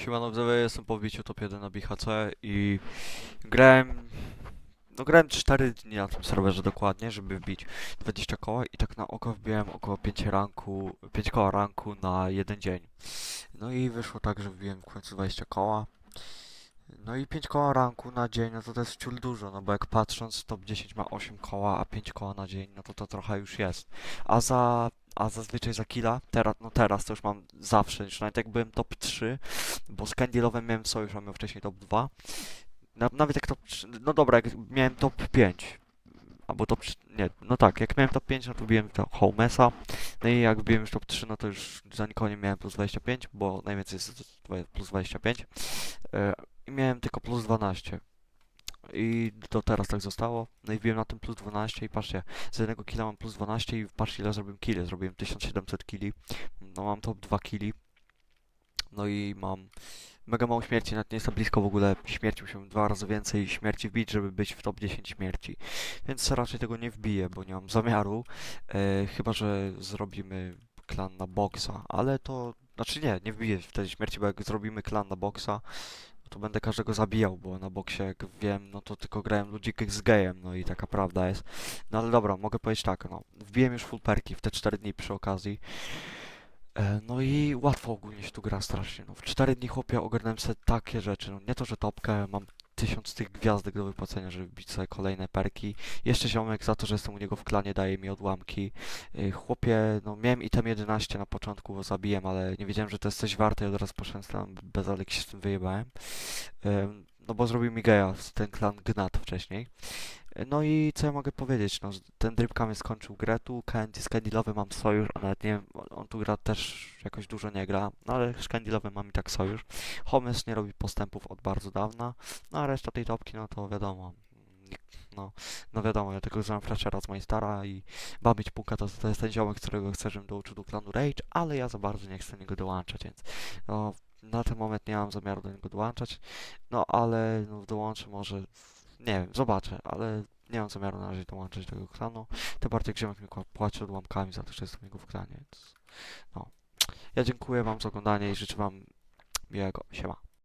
Siemano jestem po wbiciu top 1 na BHC i grałem... No grałem 4 dni na tym serwerze dokładnie, żeby wbić 20 koła i tak na oko wbiłem około 5 ranku, 5 koła ranku na jeden dzień. No i wyszło tak, że wbiłem w końcu 20 koła. No i 5 koła ranku na dzień, no to to jest wciul dużo, no bo jak patrząc top 10 ma 8 koła, a 5 koła na dzień, no to to trochę już jest. A za a zazwyczaj za killa, teraz, no teraz to już mam zawsze, już nawet jak byłem top 3, bo z Candylowem miałem sojusz, a miał wcześniej top 2. Na, nawet jak top 3, no dobra, jak miałem top 5, albo top 3, nie, no tak, jak miałem top 5, no to biłem to Homesa, no i jak biłem już top 3, no to już za nikogo nie miałem plus 25, bo najwięcej jest plus 25. E, I miałem tylko plus 12. I do teraz tak zostało. No i wbiłem na tym plus 12 i patrzcie, z jednego killa mam plus 12 i patrzcie ile zrobiłem killi. Zrobiłem 1700 killi. No mam top 2 killi. No i mam mega mało śmierci, nawet nie jestem blisko w ogóle śmierci. Musiałem dwa razy więcej śmierci wbić, żeby być w top 10 śmierci. Więc raczej tego nie wbiję, bo nie mam zamiaru. E, chyba, że zrobimy klan na boksa, ale to... Znaczy nie, nie wbiję wtedy śmierci, bo jak zrobimy klan na boksa, to będę każdego zabijał, bo na boksie, jak wiem, no to tylko grałem ludzikych z gejem, no i taka prawda jest. No ale dobra, mogę powiedzieć tak, no, wbiłem już full perki w te 4 dni przy okazji. E, no i łatwo ogólnie się tu gra strasznie, no w 4 dni chłopie ogarnąłem sobie takie rzeczy, no nie to, że topkę, mam tysiąc tych gwiazdek do wypłacenia, żeby bić sobie kolejne perki. Jeszcze ziomek za to, że jestem u niego w klanie daje mi odłamki. Y, Chłopie, no miałem item 11 na początku, bo zabiłem, ale nie wiedziałem, że to jest coś warte i od razu poszedłem bez alek się z tym wyjebałem. No bo zrobił mi geja ten klan Gnat wcześniej. No i co ja mogę powiedzieć, no ten Dripkamy skończył grę. Tu, Candy, z Candylowy mam sojusz, a nawet nie wiem, on tu gra też jakoś dużo nie gra, no ale z Candylowy mam i tak sojusz. Homes nie robi postępów od bardzo dawna, no a reszta tej topki, no to wiadomo, no, no wiadomo, ja tylko znam Freshera z Majstara i Babić Puka to, to jest ten ziomek, którego chcę, żebym dołączył do klanu Rage, ale ja za bardzo nie chcę niego dołączać, więc no, na ten moment nie mam zamiaru do niego dołączać, no ale no, dołączę może, nie wiem, zobaczę, ale nie mam zamiaru na razie dołączać do tego klanu, tym bardziej jak ziomek mi płaci odłamkami za to, że jestem u niego w klanie, więc no. Ja dziękuję wam za oglądanie i życzę wam miłego, siema.